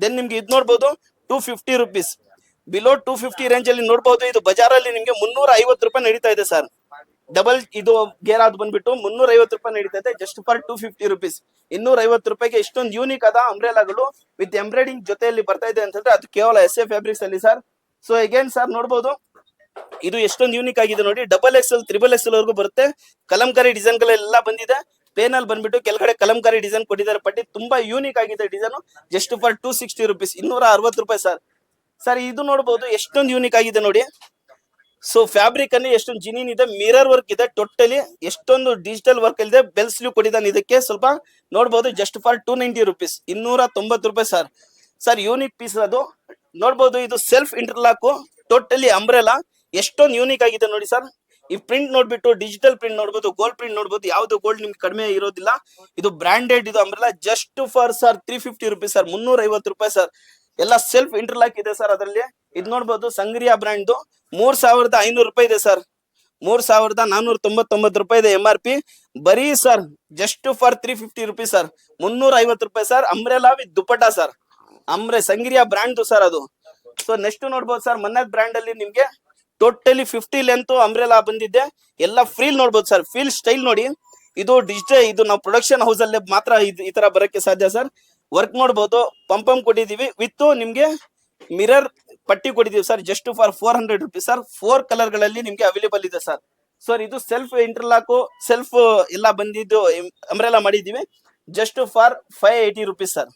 then ನಿಮ್ಗೆ ಇದು ನೋಡ್ಬೋದು two fifty rupees below two fifty range ಅಲ್ಲಿ ನೋಡ್ಬೋದು, ಇದು ಬಜಾರಲ್ಲಿ ನಿಮ್ಗೆ ಮುನ್ನೂರ ಐವತ್ತು ರೂಪಾಯಿ ನಡೀತಾ ಇದೆ ಸರ್ ಡಬಲ್ ಇದು ಗೇರ್ ಅದು ಬಂದ್ಬಿಟ್ಟು ಮುನ್ನೂರ ಐವತ್ತು ರೂಪಾಯಿ ನಡೀತದೆ just for two fifty rupees ಇನ್ನೂರ ಐವತ್ತು ರೂಪಾಯಿಗೆ ಇಷ್ಟೊಂದು ಯೂನಿಕ್ ಆದ ಅಂಬ್ರೆಲಾಗಳು ವಿತ್ ಎಂಬ್ರಾಯ್ಡಿಂಗ್ ಜೊತೆಯಲ್ಲಿ ಬರ್ತಾ ಇದೆ ಅಂತಂದ್ರೆ ಅದು ಕೇವಲ ಎಸ್ ಎ ಫ್ಯಾಬ್ರಿಕ್ಸ್ ಅಲ್ಲಿ ಸರ್ ಸೊ ಅಗೇನ್ ಸರ್ ನೋಡಬಹುದು ಇದು ಎಷ್ಟೊಂದು ಯೂನಿಕ್ ಆಗಿದೆ ನೋಡಿ. Double X L triple L ವರೆಗೂ ಬರುತ್ತೆ. ಕಲಂಕಾರಿ ಡಿಸೈನ್ ಗಳೆಲ್ಲ ಬಂದಿದೆ. ಪೇನ್ ಅಲ್ಲಿ ಬಂದ್ಬಿಟ್ಟು ಕೆಳಗಡೆ ಕಲಂಕಾರಿ ಡಿಸೈನ್ ಕೊಟ್ಟಿದ್ದಾರೆ. ಪಟ್ಟಿ ತುಂಬಾ ಯೂನಿಕ್ ಆಗಿದೆ design just for two sixty rupees ಇನ್ನೂರ ಅರವತ್ತು ರೂಪಾಯಿ ಸರ್ ಸರ್ ಇದು ನೋಡಬಹುದು ಎಷ್ಟೊಂದು ಯೂನಿಕ್ ಆಗಿದೆ ನೋಡಿ. ಸೊ ಫ್ಯಾಬ್ರಿಕ್ ಅಲ್ಲಿ ಎಷ್ಟೊಂದು ಜಿನಿನ್ ಇದೆ ಮಿರರ್ ವರ್ಕ್ ಇದೆ ಟೋಟಲಿ ಎಷ್ಟೊಂದು ಡಿಜಿಟಲ್ ವರ್ಕ್ ಇದೆ ಬೆಲ್ ಸ್ಲೀವ್ ಕೊಡಿದಾನೆ ಇದಕ್ಕೆ. ಸ್ವಲ್ಪ ನೋಡಬಹುದು just for two ninety rupees ಇನ್ನೂರ ತೊಂಬತ್ತು ರೂಪಾಯಿ ಸರ್ ಸರ್ ಯೂನಿಕ್ ಪೀಸ್ ಅದು. ನೋಡಬಹುದು ಇದು ಸೆಲ್ಫ್ ಇಂಟರ್ಲಾಕ್ ಟೋಟಲಿ ಅಂಬ್ರೆಲಾ ಎಷ್ಟೊಂದು ಯೂನಿಕ್ ಆಗಿದೆ ನೋಡಿ ಸರ್ ಈ ಪ್ರಿಂಟ್ ನೋಡ್ಬಿಟ್ಟು ಡಿಜಿಟಲ್ ಪ್ರಿಂಟ್ ನೋಡ್ಬೋದು ಗೋಲ್ಡ್ ಪ್ರಿಂಟ್ ನೋಡ್ಬೋದು, ಯಾವ್ದು ಗೋಲ್ಡ್ ನಿಮ್ಗೆ ಕಡಿಮೆ ಇರೋದಿಲ್ಲ. ಇದು ಬ್ರಾಂಡೆಡ್ ಇದು umbrella just for sir three fifty rupees sir ಮುನ್ನೂರ ಐವತ್ತು ರೂಪಾಯಿ ಸರ್ ಎಲ್ಲ ಸೆಲ್ಫ್ ಇಂಟರ್ಲಾಕ್ ಇದೆ ಸರ್ ಅದರಲ್ಲಿ. ಇದು ನೋಡ್ಬೋದು ಸಂಗ್ರಿಯಾ ಬ್ರ್ಯಾಂಡ್ ಮೂರ್ ಸಾವಿರದ ಐನೂರು ರೂಪಾಯಿ ಇದೆ ಸರ್ ಮೂರ್ ಸಾವಿರದ ನಾನೂರ ತೊಂಬತ್ತೊಂಬತ್ತು ರೂಪಾಯಿ ಇದೆ ಎಂ ಆರ್ ಪಿ ಬರೀ sir just for three fifty rupees sir ಮುನ್ನೂರ ಐವತ್ತು ರೂಪಾಯಿ sir umbrella with dupatta sir ಅಂಬ್ರೆ Sangria brand sir ಅದು. ಸೊ ನೆಕ್ಸ್ಟ್ ನೋಡ್ಬೋದು ಸರ್ ಮೊನ್ನೆ ಬ್ರ್ಯಾಂಡ್ ಅಲ್ಲಿ ನಿಮ್ಗೆ ಟೋಟಲಿ ಫಿಫ್ಟಿ ಲೆಂತ್ ಅಂಬ್ರೆಲಾ ಬಂದಿದೆ. ಎಲ್ಲ ಫ್ರೀ ನೋಡ್ಬೋದು ಸರ್ ಫೀಲ್ ಸ್ಟೈಲ್ ನೋಡಿ. ಇದು ಡಿಜಿಟಲ್ ಇದು ನಾವು ಪ್ರೊಡಕ್ಷನ್ ಹೌಸ್ ಅಲ್ಲಿ ಮಾತ್ರ ಈ ತರ ಬರಕ್ಕೆ ಸಾಧ್ಯ ಸರ್ ವರ್ಕ್ ನೋಡ್ಬೋದು. ಪಂಪಂ ಕೊಟ್ಟಿದೀವಿ ವಿತ್ ನಿಮ್ಗೆ ಮಿರರ್ ಪಟ್ಟಿ ಕೊಡಿದೀವಿ sir just for four hundred rupees sir. Four ಕಲರ್ಗಳಲ್ಲಿ ನಿಮ್ಗೆ ಅವೈಲೇಬಲ್ ಇದೆ ಸರ್. ಸರ್ ಇದು ಸೆಲ್ಫ್ ಇಂಟರ್ಲಾಕು ಸೆಲ್ಫ್ ಎಲ್ಲ ಬಂದಿದ್ದು ಅಂಬ್ರೆಲಾ ಮಾಡಿದೀವಿ just for five eighty rupees sir.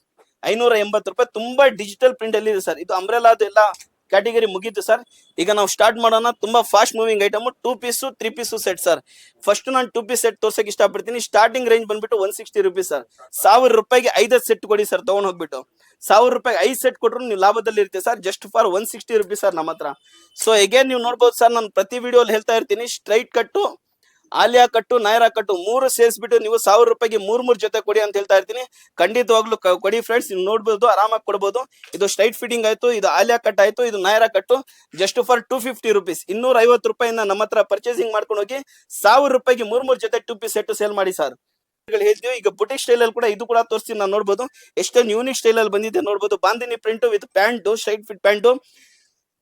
ಐನೂರ ಎಂಬತ್ತು ರೂಪಾಯಿ ತುಂಬಾ ಡಿಜಿಟಲ್ ಪ್ರಿಂಟ್ ಅಲ್ಲಿ ಇದೆ ಸರ್. ಇದು ಅಂಬ್ರೆಲಾದು ಎಲ್ಲ ಕ್ಯಾಟಗರಿ ಮುಗೀತು ಸರ್. ಈಗ ನಾವು ಸ್ಟಾರ್ಟ್ ಮಾಡೋಣ. ತುಂಬಾ fast moving item two piece three piece set sir. First ನಾನು ಟೂ ಪೀಸ್ ಸೆಟ್ ತೋರ್ಸಕ್ ಇಷ್ಟಪಡ್ತೀನಿ. ಸ್ಟಾರ್ಟಿಂಗ್ ರೇಂಜ್ ಬಂದ್ಬಿಟ್ಟು ಒನ್ ಸಿಕ್ಸ್ಟಿ ರುಪೀಸ್ ಸರ್. ಸಾವಿರ ರೂಪಾಯಿಗೆ ಐದು ಸೆಟ್ ಕೊಡಿ ಸರ್, ತಗೊಂಡ್ ಹೋಗ್ಬಿಟ್ಟು. ಸಾವಿರ ರೂಪಾಯಿ ಐದು ಸೆಟ್ ಕೊಟ್ಟರು ನೀವು ಲಾಭದಲ್ಲಿ ಇರ್ತೀವಿ sir just for one sixty rupees sir ನಮ್ಮ ಹತ್ರ. ಸೊ ಎಗೇನ್ ನೀವು ನೋಡ್ಬೋದು ಸರ್ ನಾನು ಪ್ರತಿ ವಿಡಿಯೋಲಿ ಹೇಳ್ತಾ ಇರ್ತೀನಿ ಸ್ಟ್ರೈಟ್ ಕಟ್ಟು ಆಲಿಯಾ ಕಟ್ಟು ನೈರಾ ಕಟ್ಟು ಮೂರು ಸೇರಿಸ್ಬಿಟ್ಟು ನೀವು ಸಾವಿರ ರೂಪಾಯಿಗೆ ಮೂರ್ ಮೂರ್ ಜೊತೆ ಕೊಡಿ ಅಂತ ಹೇಳ್ತಾ ಇರ್ತೀನಿ. ಖಂಡಿತವಾಗ್ಲೂ ಕೊಡಿ ಫ್ರೆಂಡ್ಸ್ ನೀವು ನೋಡ್ಬೋದು, ಆರಾಮಾಗಿ ಕೊಡ್ಬೋದು. ಇದು ಸ್ಟ್ರೈಟ್ ಫಿಟ್ಟಿಂಗ್ ಆಯ್ತು, ಇದು ಆಲಿಯಾ ಕಟ್ ಆಯ್ತು, ಇದು ನೈರಾ ಕಟ್ಟು just for two fifty rupees ಇನ್ನೂರ ಐವತ್ತು ರೂಪಾಯಿಂದ ನಮ್ಮ ಹತ್ರ ಪರ್ಚೇಸಿಂಗ್ ಮಾಡ್ಕೊಂಡು ಹೋಗಿ ಸಾವಿರ ರೂಪಾಯಿಗೆ ಮೂರ್ ಮೂರ್ ಜೊತೆ ಟೂ ಪೀಸ್ ಸೆಟ್ ಸೇಲ್ ಮಾಡಿ ಸರ್ ಹೇಳ್ತೀವಿ ಈಗ ಬುಟಿಕ್ ಸ್ಟೈಲ್ ಅಲ್ಲಿ ಕೂಡ ಇದು ಕೂಡ ತೋರಿಸ್ತೀನಿ ನಾನು ನೋಡ್ಬೋದು. ಎಷ್ಟೊಂದು ಯೂನಿಕ್ ಸ್ಟೈಲ್ ಅಲ್ಲಿ ಬಂದಿದೆ ನೋಡ್ಬೋದು. Bandhani print with pant straight fit pant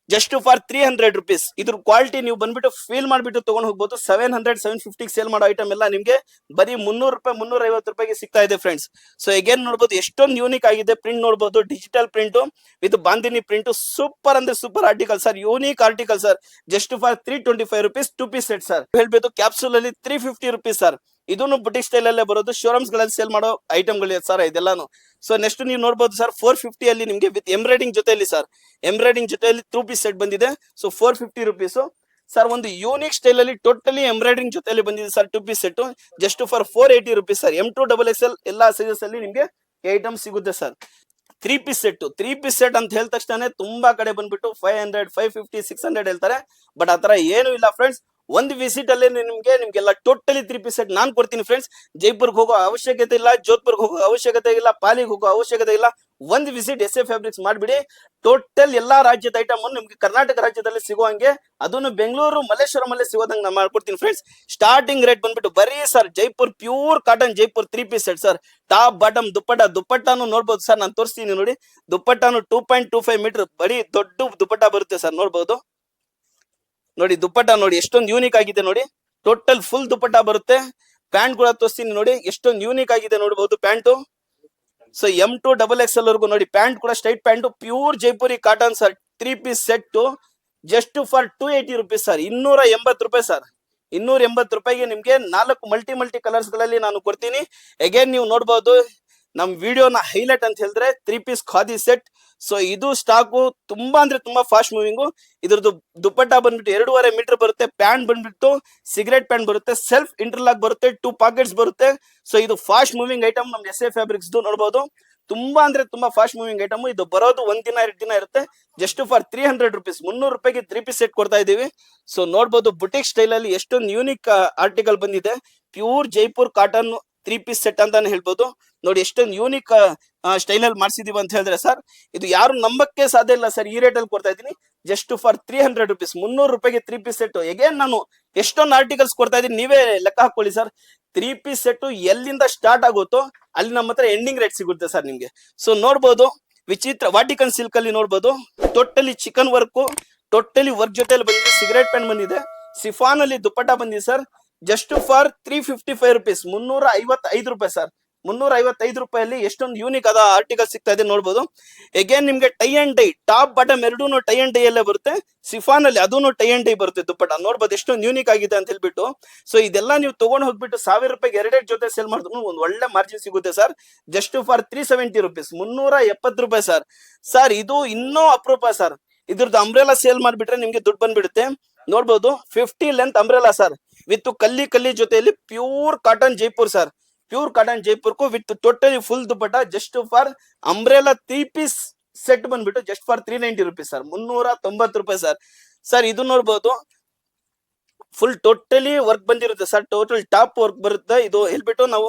just for three hundred rupees ಇದ್ರ ಕ್ವಾಲಿಟಿ ನೀವು ಬಂದ್ಬಿಟ್ಟು ಫೀಲ್ ಮಾಡಿಬಿಟ್ಟು ತಗೊಂಡ್ ಹೋಗ್ಬೋದು. ಸೆವೆನ್ ಹಂಡ್ರೆಡ್ ಸೆವೆನ್ ಫಿಫ್ಟಿಗೆ ಸೇಲ್ ಮಾಡೋ ಐಟಮ್ ಎಲ್ಲ ನಿಮಗೆ ಬರೀ ಮುನ್ನೂರು ರೂಪಾಯಿ ಮುನ್ನೂರ ಐವತ್ತು ರೂಪಾಯಿಗೆ ಸಿಗ್ತಾ ಇದೆ ಫ್ರೆಂಡ್ಸ್ ಸೊ ಎಗೇನ್ ನೋಡ್ಬೋದು, ಎಷ್ಟೊಂದು ಯೂನಿಕ್ ಆಗಿದೆ ಪ್ರಿಂಟ್ ನೋಡ್ಬೋದು. Digital print with bandhani print super ಅಂದ್ರೆ super article sir unique article sir just for three twenty five rupees two piece set sir ಹೇಳ್ಬೇಕು ಕ್ಯಾಪ್ಸೂಲ್ ಅಲ್ಲಿ ತ್ರೀ ಫಿಫ್ಟಿ ರುಪೀಸ್ ಸರ್ ಇದನ್ನು ಬ್ರಿಟಿಷ್ ಸ್ಟೈಲ್ ಅಲ್ಲೇ ಬರೋದು. ಶೋರೂಮ್ಸ್ಗಳಲ್ಲಿ ಸೇಲ್ ಮಾಡೋ ಐಟಮ್ಗಳಿದೆ ಸರ್ ಇದೆಲ್ಲಾನು. ಸೊ ನೆಕ್ಸ್ಟ್ ನೀವು ನೋಡಬಹುದು ಸರ್ ಫೋರ್ ಫಿಫ್ಟಿ ಅಲ್ಲಿ ನಿಮಗೆ ವಿತ್ ಎಂಬ್ರಾಯ್ಡಿಂಗ್ ಜೊತೆಯಲ್ಲಿ ಸರ್ ಎಂಬ್ರಾಯ್ಡಿಂಗ್ ಜೊತೆಯಲ್ಲಿ ಟೂ ಪೀಸ್ ಸೆಟ್ ಬಂದಿದೆ. So four fifty rupees sir ಒಂದು ಯೂನಿಕ್ ಸ್ಟೈಲ್ ಅಲ್ಲಿ ಟೋಟಲಿ ಎಂಬ್ರಾಯ್ಡಿಂಗ್ ಜೊತೆಯಲ್ಲಿ ಬಂದಿದೆ sir two piece set just for four eighty rupees sir M to double X L ಎಲ್ಲಾ ಸೈಜಸ್ ಅಲ್ಲಿ ನಿಮಗೆ ಐಟಮ್ ಸಿಗುತ್ತೆ sir three piece set three piece set ಅಂತ ಹೇಳಿದ ತಕ್ಷಣ ತುಂಬಾ ಕಡೆ ಬಂದ್ಬಿಟ್ಟು five hundred five fifty six hundred ಹೇಳ್ತಾರೆ. ಬಟ್ ಆತರ ಏನು ಇಲ್ಲ ಫ್ರೆಂಡ್ಸ್ ಒಂದು ವಿಸಿಟ್ ಅಲ್ಲಿ ನಿಮ್ಗೆ, ನಿಮ್ಗೆಲ್ಲ ಟೋಟಲಿ ತ್ರೀ ಪೀಸ್ ಸೆಟ್ ನಾನ್ ಕೊಡ್ತೀನಿ ಫ್ರೆಂಡ್ಸ್ ಜೈಪುರ್ಗೆ ಹೋಗೋ ಅವಶ್ಯಕತೆ ಇಲ್ಲ, ಜೋಧ್ಪುರ್ಗೆ ಹೋಗೋ ಅವಶ್ಯಕತೆ ಇಲ್ಲ, ಪಾಲಿಗೆ ಹೋಗೋ ಅವಶ್ಯಕತೆ ಇಲ್ಲ. ಒಂದು ವಿಸಿಟ್ ಎಸ್ ಎ ಫ್ಯಾಬ್ರಿಕ್ಸ್ ಮಾಡ್ಬಿಡಿ. ಟೋಟಲ್ ಎಲ್ಲಾ ರಾಜ್ಯದ ಐಟಮ್ ನಿಮ್ಗೆ ಕರ್ನಾಟಕ ರಾಜ್ಯದಲ್ಲಿ ಸಿಗುವಂಗೆ ಅದನ್ನು ಬೆಂಗಳೂರು, ಮಲ್ಲೇಶ್ವರಂ ಅಲ್ಲೇ ಸಿಗೋದಂಗೆ ನಾನು ಮಾಡ್ಕೊಡ್ತೀನಿ ಫ್ರೆಂಡ್ಸ್ ಸ್ಟಾರ್ಟಿಂಗ್ ರೇಟ್ ಬಂದ್ಬಿಟ್ಟು ಬರೀ sir Jaipur pure cotton Jaipur three piece set sir top bottom dupatta, ದುಪ್ಪಟ್ಟಾನು ನೋಡ್ಬೋದು ಸರ್ ನಾನು ತೋರಿಸ್ತೀನಿ ನೋಡಿ. ದುಪ್ಪಟ್ಟಾನು two point two five metre ಬರೀ ದೊಡ್ಡ ದುಪ್ಪಟ್ಟ ಬರುತ್ತೆ ಸರ್ ನೋಡ್ಬೋದು. ನೋಡಿ ದುಪ್ಪಟ್ಟ ನೋಡಿ, ಎಷ್ಟೊಂದು ಯೂನಿಕ್ ಆಗಿದೆ ನೋಡಿ. ಟೋಟಲ್ ಫುಲ್ ದುಪ್ಪಟ್ಟ ಬರುತ್ತೆ. ಪ್ಯಾಂಟ್ ಕೂಡ ತೋರಿಸ್ತೀನಿ ನೋಡಿ, ಎಷ್ಟೊಂದು ಯೂನಿಕ್ ಆಗಿದೆ ನೋಡಬಹುದು pant so M to double X L ವರ್ಗು ನೋಡಿ ಪ್ಯಾಂಟ್ ಕೂಡ straight pant pure Jaipuri cotton sir three piece set just for two eighty rupees sir ಇನ್ನೂರ ಎಂಬತ್ತು ರೂಪಾಯಿ ಸರ್ ಇನ್ನೂರ ಎಂಬತ್ತು ರೂಪಾಯಿಗೆ ನಿಮ್ಗೆ ನಾಲ್ಕು ಮಲ್ಟಿ ಮಲ್ಟಿ ಕಲರ್ಸ್ಗಳಲ್ಲಿ ನಾನು ಕೊಡ್ತೀನಿ. ಅಗೇನ್ ನೀವು ನೋಡಬಹುದು ನಮ್ ವಿಡಿಯೋನ ಹೈಲೈಟ್ ಅಂತ ಹೇಳಿದ್ರೆ three piece khadi set so ಇದು ಸ್ಟಾಕು ತುಂಬಾ ಅಂದ್ರೆ ತುಂಬಾ ಫಾಸ್ಟ್ ಮೂವಿಂಗು ಇದ್ರದ್ದು ದುಪ್ಪಟ್ಟ ಬಂದ್ಬಿಟ್ಟು ಎರಡೂವರೆ ಮೀಟರ್ ಬರುತ್ತೆ ಪ್ಯಾಂಟ್ ಬಂದ್ಬಿಟ್ಟು ಸಿಗರೆಟ್ ಪ್ಯಾಂಟ್ ಬರುತ್ತೆ ಸೆಲ್ಫ್ ಇಂಟರ್ಲಾಕ್ ಬರುತ್ತೆ ಟೂ ಪಾಕೆಟ್ಸ್ ಬರುತ್ತೆ. ಸೊ ಇದು ಫಾಸ್ಟ್ ಮೂವಿಂಗ್ ಐಟಮ್ ನಮ್ ಎಸ್ ಎ ಫ್ಯಾಬ್ರಿಕ್ಸ್ ನೋಡಬಹುದು ತುಂಬಾ ಅಂದ್ರೆ ತುಂಬಾ ಫಾಸ್ಟ್ ಮೂವಿಂಗ್ ಐಟಮ್ ಇದು ಬರೋದು ಒಂದ್ ದಿನ, ಎರಡು ದಿನ ಇರುತ್ತೆ. Just for three hundred rupees ಮುನ್ನೂರು ರೂಪಾಯಿಗೆ ತ್ರೀ ಪೀಸ್ ಸೆಟ್ ಕೊಡ್ತಾ ಇದೀವಿ ಸೊ ನೋಡ್ಬೋದು ಬುಟಿಕ್ ಸ್ಟೈಲ್ ಅಲ್ಲಿ ಎಷ್ಟೊಂದು ಯೂನಿಕ್ ಆರ್ಟಿಕಲ್ ಬಂದಿದೆ. Pure Jaipur cotton three piece set ಅಂತಾನೆ ಹೇಳ್ಬೋದು. ನೋಡಿ ಎಷ್ಟೊಂದು ಯೂನಿಕ್ ಸ್ಟೈಲ್ ಅಲ್ಲಿ ಮಾಡಿಸಿದೀವಿ ಅಂತ ಹೇಳಿದ್ರೆ ಸರ್, ಇದು ಯಾರು ನಂಬಕ್ಕೆ ಸಾಧ್ಯ ಇಲ್ಲ ಸರ್, ಈ ರೇಟ್ ಅಲ್ಲಿ ಕೊಡ್ತಾ ಇದ್ದೀನಿ. Just for three hundred rupees ಮುನ್ನೂರು ರೂಪಾಯಿಗೆ ತ್ರೀ ಪೀಸ್ ಸೆಟ್ ಎಗೇನ್ ನಾನು ಎಷ್ಟೊಂದು ಆರ್ಟಿಕಲ್ಸ್ ಕೊಡ್ತಾ ಇದ್ದೀನಿ, ನೀವೇ ಲೆಕ್ಕ ಹಾಕೊಳ್ಳಿ ಸರ್. ತ್ರೀ ಪೀಸ್ ಸೆಟ್ ಎಲ್ಲಿಂದ ಸ್ಟಾರ್ಟ್ ಆಗುತ್ತೋ, ಅಲ್ಲಿ ನಮ್ಮ ಹತ್ರ ಎಂಡಿಂಗ್ ರೇಟ್ ಸಿಗುತ್ತೆ ಸರ್ ನಿಮ್ಗೆ. ಸೊ ನೋಡ್ಬೋದು, ವಿಚಿತ್ರ ವಾಟಿಕನ್ ಸಿಲ್ಕ್ ಅಲ್ಲಿ ನೋಡ್ಬೋದು. Totally chikan work totally work ಜೊತೆಲಿ ಬಂದಿದೆ ಸಿಗರೇಟ್ ಪೆನ್ ಬಂದಿದೆ. ಸಿಫಾನ್ ಅಲ್ಲಿ ದುಪ್ಪಟ್ಟ ಬಂದಿದೆ sir. Just for three fifty five rupees ಮುನ್ನೂರ ಐವತ್ತೈದು ರೂಪಾಯಿ ಸರ್ ಮುನ್ನೂರ ಐವತ್ತೈದು ರೂಪಾಯಲ್ಲಿ ಎಷ್ಟೊಂದು ಯೂನಿಕ್ ಅದ ಆರ್ಟಿಕಲ್ ಸಿಗ್ತಾ ಇದೆ ನೋಡ್ಬೋದು. ಎಗೇನ್ ನಿಮ್ಗೆ tie and dye top bottom ಎರಡೂ ಟೈ ಅಂಡ್ ಡೈ ಅಲ್ಲೇ ಬರುತ್ತೆ. ಸಿಫಾನ್ ಅಲ್ಲಿ ಅದೂ ಟೈ ಅಂಡ್ ಡೈ ಬರುತ್ತೆ ದುಪ್ಪಟ ನೋಡ್ಬೋದು ಎಷ್ಟೊಂದು ಯೂನಿಕ್ ಆಗಿದೆ ಅಂತ ಹೇಳ್ಬಿಟ್ಟು. ಸೊ ಇದೆಲ್ಲ ನೀವು ತಗೊಂಡು ಹೋಗ್ಬಿಟ್ಟು ಸಾವಿರ ರೂಪಾಯಿಗೆ ಎರಡೆರಡು ಜೊತೆ ಸೇಲ್ ಮಾಡಿದ್ರು ಒಂದು ಒಳ್ಳೆ ಮಾರ್ಜಿನ್ ಸಿಗುತ್ತೆ sir just for three seventy rupees ಮುನ್ನೂರ ಎಪ್ಪತ್ತು ರೂಪಾಯಿ ಸರ್ ಸರ್ ಇದು ಇನ್ನೂ ಅಪರೂಪ ಸರ್ ಇದ್ರದ್ದು ಅಂಬ್ರೆಲಾ ಸೇಲ್ ಮಾಡ್ಬಿಟ್ರೆ ನಿಮ್ಗೆ ದುಡ್ಡು ಬಂದ್ಬಿಡುತ್ತೆ. ನೋಡ್ಬೋದು fifty length umbrella sir with ಕಲ್ಲಿ ಕಲ್ಲಿ ಜೊತೆಯಲ್ಲಿ pure cotton Jaipur sir. Pure cotton ಜೈಪುರ್ಕು with totally full dupatta just for umbrella three piece set ಬಂದ್ಬಿಟ್ಟು just for three ninety rupees sir. ಮುನ್ನೂರ ತೊಂಬತ್ತು ರೂಪಾಯಿ ಸರ್. ಸರ್, ಇದು ನೋಡ್ಬೋದು. ಫುಲ್ ಟೋಟಲಿ ವರ್ಕ್ ಬಂದಿರುತ್ತೆ ಸರ್. ಟೋಟಲ್ ಟಾಪ್ ವರ್ಕ್ ಬರುತ್ತೆ. ಇದು ಹೇಳ್ಬಿಟ್ಟು ನಾವು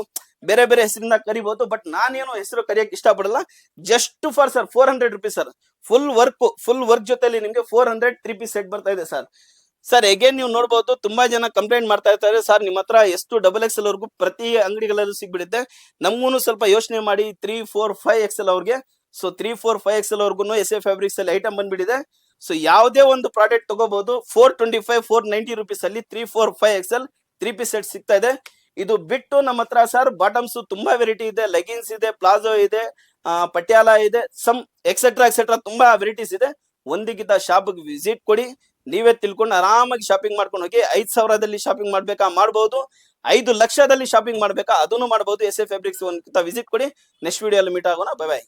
ಬೇರೆ ಬೇರೆ ಹೆಸರಿಂದ ಕರಿಬಹುದು ಬಟ್ ನಾನೇನು ಹೆಸರು ಕರಿಯಕ್ಕೆ ಇಷ್ಟಪಡಲ್ಲ. Just for sir, four hundred rupees sir. Full work full work ಜೊತೆಲಿ ನಿಮ್ಗೆ four hundred three piece set ಬರ್ತಾ ಇದೆ ಸರ್. ಸರ್ ಎಗೇನ್ ನೀವು ನೋಡಬಹುದು ತುಂಬಾ ಜನ ಕಂಪ್ಲೇಂಟ್ ಮಾಡ್ತಾ ಇರ್ತಾರೆ. ಸರ್ ನಿಮ್ಮ ಹತ್ರ ಎಷ್ಟು ಡಬಲ್ ಎಕ್ಸ್ ಎಲ್ ವರ್ಗು ಪ್ರತಿ ಅಂಗಡಿಗಳಲ್ಲೂ ಸಿಗ್ಬಿಡುತ್ತೆ. ನಮಗೂ ಸ್ವಲ್ಪ ಯೋಚನೆ ಮಾಡಿ three four five X L ಅವ್ರಿಗೆ. So three four five X L ವರ್ಗು ಎಸ್ ಎ ಫ್ಯಾಬ್ರಿಕ್ಸ್ ಅಲ್ಲಿ ಐಟಮ್ ಬಂದ್ಬಿಟ್ಟಿದೆ. ಸೊ ಯಾವುದೇ ಒಂದು ಪ್ರಾಡಕ್ಟ್ ತಗೋಬಹುದು four twenty five four ninety rupees ಅಲ್ಲಿ three four five X L three piece set ಸಿಗ್ತಾ ಇದೆ. ಇದು ಬಿಟ್ಟು ನಮ್ಮ ಹತ್ರ ಸರ್ ಬಾಟಮ್ಸ್ ತುಂಬಾ ವೆರೈಟಿ ಇದೆ. ಲೆಗಿನ್ಸ್ ಇದೆ ಪ್ಲಾಜೋ ಇದೆ ಪಟ್ಯಾಲ ಇದೆ ಸಮ್ ಎಕ್ಸೆಟ್ರಾ ಎಕ್ಸೆಟ್ರಾ ತುಂಬಾ ವೆರೈಟೀಸ್ ಇದೆ. ಒಂದಿಗಿದ್ದ ಶಾಪ್ಗೆ ವಿಸಿಟ್ ಕೊಡಿ. ನೀವೇ ತಿಳ್ಕೊಂಡು ಆರಾಮಾಗಿ ಶಾಪಿಂಗ್ ಮಾಡ್ಕೊಂಡು ಹೋಗಿ ಐದು ಸಾವಿರದಲ್ಲಿ ಶಾಪಿಂಗ್ ಮಾಡ್ಬೇಕಾ? ಮಾಡ್ಬೋದು. ಐದು ಲಕ್ಷದಲ್ಲಿ ಶಾಪಿಂಗ್ ಮಾಡ್ಬೇಕಾ? ಅದನ್ನು ಮಾಡ್ಬೋದು. ಎಸ್ ಎ ಫ್ಯಾಬ್ರಿಕ್ಸ್ ಒಂದು ವಿಸಿಟ್ ಕೊಡಿ. ನೆಕ್ಸ್ಟ್ ವಿಡಿಯೋಲ್ಲಿ ಮೀಟ್ ಆಗೋಣ. Bye bye